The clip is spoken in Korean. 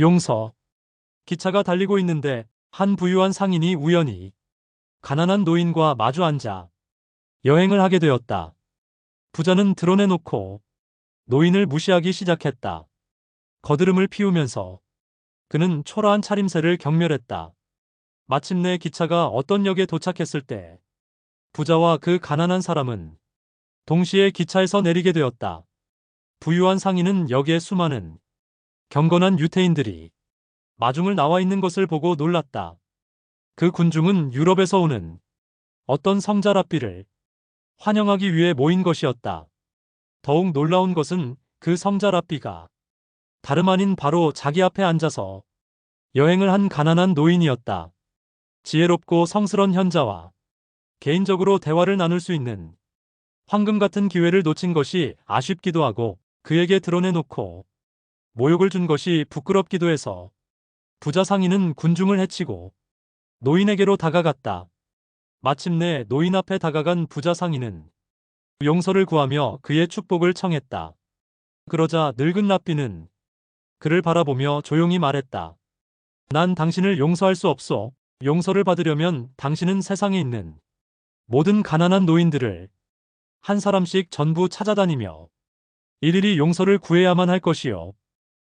용서. 기차가 달리고 있는데 한 부유한 상인이 우연히 가난한 노인과 마주 앉아 여행을 하게 되었다. 부자는 드러내놓고 노인을 무시하기 시작했다. 거드름을 피우면서 그는 초라한 차림새를 경멸했다. 마침내 기차가 어떤 역에 도착했을 때 부자와 그 가난한 사람은 동시에 기차에서 내리게 되었다. 부유한 상인은 역에 수많은 경건한 유태인들이 마중을 나와 있는 것을 보고 놀랐다. 그 군중은 유럽에서 오는 어떤 성자 랍비를 환영하기 위해 모인 것이었다. 더욱 놀라운 것은 그 성자 랍비가 다름 아닌 바로 자기 앞에 앉아서 여행을 한 가난한 노인이었다. 지혜롭고 성스런 현자와 개인적으로 대화를 나눌 수 있는 황금 같은 기회를 놓친 것이 아쉽기도 하고 그에게 드러내놓고 모욕을 준 것이 부끄럽기도 해서 부자 상인은 군중을 해치고 노인에게로 다가갔다. 마침내 노인 앞에 다가간 부자 상인은 용서를 구하며 그의 축복을 청했다. 그러자 늙은 랍비는 그를 바라보며 조용히 말했다. 난 당신을 용서할 수 없어. 용서를 받으려면 당신은 세상에 있는 모든 가난한 노인들을 한 사람씩 전부 찾아다니며 일일이 용서를 구해야만 할 것이요.